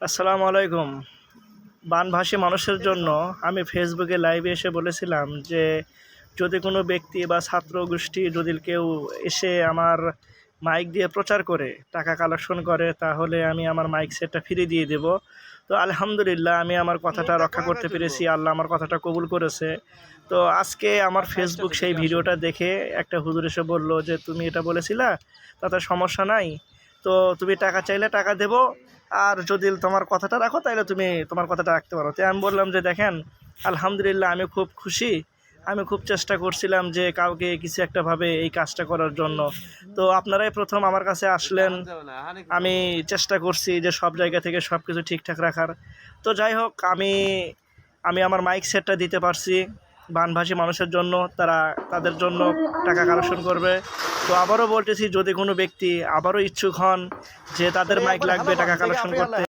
আসসালামু আলাইকুম। বানভাষী মানুষের জন্য আমি ফেসবুকে লাইভে এসে বলেছিলাম যে যদি কোনো ব্যক্তি বা ছাত্র গোষ্ঠী যদি কেউ এসে আমার মাইক দিয়ে প্রচার করে টাকা কালেকশন করে তাহলে আমি আমার মাইক সেটটা ফিরিয়ে দিয়ে দেব। তো আলহামদুলিল্লাহ আমি আমার কথাটা রক্ষা করতে পেরেছি আল্লাহ আমার কথাটা কবুল করেছে। তো আজকে আমার ফেসবুক সেই ভিডিওটা দেখে একটা হুজুর এসে বলল যে তুমি এটা বলেছিলা? তাতে সমস্যা নাই? তো তুমি টাকা চাইলে টাকা দেবো, আর যদি তোমার কথাটা রাখো তাহলে তুমি তোমার কথাটা রাখতে পারো। তো আমি বললাম যে, দেখেন, আলহামদুলিল্লাহ আমি খুব খুশি। আমি খুব চেষ্টা করছিলাম যে, কাউকে কিছু একটা ভাবে এই কাজটা করার জন্য। তো আপনারাই প্রথম আমার কাছে আসলেন। আমি চেষ্টা করছি যে, সব জায়গা থেকে সব কিছু ঠিকঠাক রাখার। তো যাই হোক, আমি আমি আমার মাইক সেটটা দিতে পারছি। বানভাষী মানুষের জন্য, তারা তাদের জন্য টাকা কালেকশন করবে। তো আবারও বলতেছি যদি কোনো ব্যক্তি আবারও ইচ্ছুক হন যে তাদের মাইক লাগবে টাকা কালেকশন করতে।